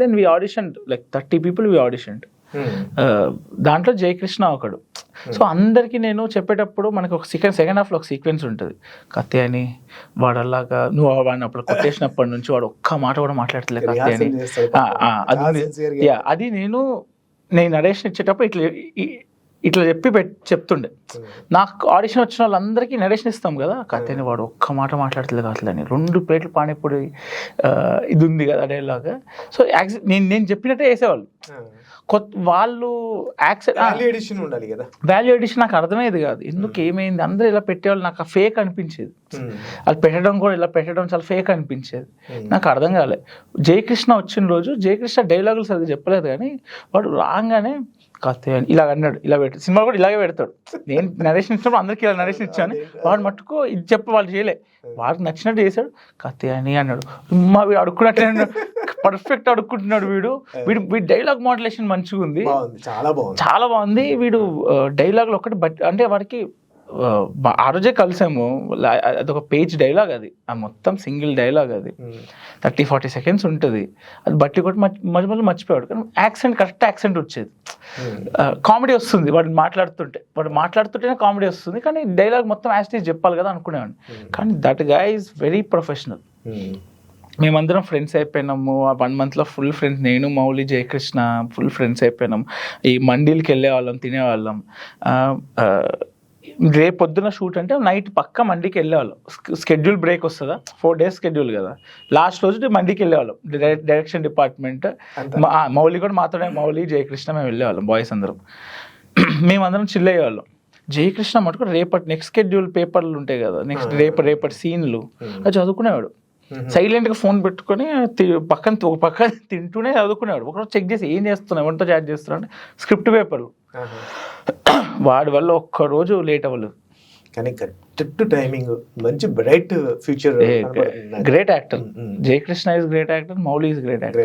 Then we audition like thirty people we audition దాంట్లో జయకృష్ణ ఒకడు. So అందరికీ నేను చెప్పేటప్పుడు మనకు ఒక సెకండ్ సెకండ్ హాఫ్లో ఒక సీక్వెన్స్ ఉంటుంది. కత్తి అని వాడు అలాగా నువ్వు వాడిని అప్పుడు కొట్టేసినప్పటి నుంచి వాడు ఒక్క మాట కూడా మాట్లాడట్లేదు కత్తి అని అది అది నేను నేను నరేషన్ ఇచ్చేటప్పుడు ఇట్లా ఇట్లా చెప్పి చెప్తుండే. నాకు ఆడిషన్ వచ్చిన వాళ్ళందరికీ నరేషన్ ఇస్తాం కదా. కత్తిని వాడు ఒక్క మాట మాట్లాడట్లేదు అట్లని రెండు ప్లేట్లు పానీపూరి ఆ, ఇది ఉంది కదా డైలాగ్ సో యాక్సి- నేను నేను చెప్పినట్టే వేసేవాళ్ళు కొత్త వాళ్ళు యాక్సెప్ట్ ఎడిషన్ ఉండాలి కదా. వాల్యూ ఎడిషన్ నాకు అర్థమయ్యేది కాదు. ఎందుకు ఏమైంది? అందరూ ఇలా పెట్టేవాళ్ళు నాకు ఫేక్ అనిపించేది. అది పెట్టడం కూడా ఇలా పెట్టడం చాలా ఫేక్ అనిపించేది. నాకు అర్థం కాలే. జయకృష్ణ వచ్చిన రోజు జయకృష్ణ డైలాగులు సరిగ్గా చెప్పలేదు కానీ వాడు రాగానే అని ఇలా అన్నాడు ఇలా పెట్టి సినిమా కూడా ఇలాగే పెడతాడు. నేను నరేషన్ ఇచ్చినప్పుడు అందరికీ ఇలా నరేషన్ ఇచ్చాను. వాడు మట్టుకు ఇది చెప్పి వాళ్ళు చేయలే. వాడికి నచ్చినట్టు చేశాడు. కత్తి అని అన్నాడు. మా వీడు అడుక్కున్నట్టు పర్ఫెక్ట్ అడుక్కుంటున్నాడు వీడు. వీడు వీడి డైలాగ్ మోడలేషన్ మంచిగా ఉంది చాలా బాగుంది. చాలా బాగుంది. వీడు డైలాగ్లో ఒకటి బట్ అంటే వాడికి ఆ, రోజే కలిసాము. అదొక పేజ్ డైలాగ్ అది. ఆ మొత్తం సింగిల్ డైలాగ్ అది. థర్టీ ఫార్టీ సెకండ్స్ ఉంటుంది. అది బట్టి కొట్టి మర్చి మధ్య మధ్యలో మర్చిపోయాడు కానీ యాక్సెంట్ కరెక్ట్ యాక్సెంట్ వచ్చేది. కామెడీ వస్తుంది. వాడు మాట్లాడుతుంటే వాడు మాట్లాడుతుంటేనే కామెడీ వస్తుంది. కానీ డైలాగ్ మొత్తం యాస్టీజ్ చెప్పాలి కదా అనుకునేవాడిని. కానీ దట్గా ఈజ్ వెరీ ప్రొఫెషనల్. మేమందరం ఫ్రెండ్స్ అయిపోయినాము. ఆ వన్ మంత్లో ఫుల్ ఫ్రెండ్స్. నేను మౌలి జయకృష్ణ ఫుల్ ఫ్రెండ్స్ అయిపోయినాం. ఈ మండీలకి వెళ్ళేవాళ్ళం తినేవాళ్ళం. రేపు పొద్దున షూట్ అంటే నైట్ పక్క మండీకి వెళ్ళేవాళ్ళం. స్కెడ్యూల్ బ్రేక్ వస్తుందా? ఫోర్ డేస్ స్కెడ్యూల్ కదా. లాస్ట్ రోజు మండీకి వెళ్ళేవాళ్ళం. Direction department. మౌలి కూడా మాతోనే మౌలి జయకృష్ణ మేము వెళ్ళేవాళ్ళం బాయ్స్ అందరం. మేమందరం చిల్ అయ్యేవాళ్ళం. జయకృష్ణ మటుకు రేపటి నెక్స్ట్ స్కెడ్యూల్ పేపర్లు ఉంటాయి కదా. నెక్స్ట్ రేపు రేపటి సీన్లు అది చదువుకునేవాడు. సైలెంట్గా ఫోన్ పెట్టుకొని పక్కన ఒక పక్కన తింటూనే చదువుకునేవాడు. ఒకరోజు చెక్ చేసి ఏం చేస్తున్నావు? ఎవరితో చాట్ చేస్తున్నావు? అంటే స్క్రిప్ట్ పేపర్లు. వాడి వల్ల ఒక్క రోజు లేట్ అవ్వలేదు. కానీ కరెక్ట్ టైమింగ్ మంచి bright future great actor. Jayakrishna is great actor Mouli is great actor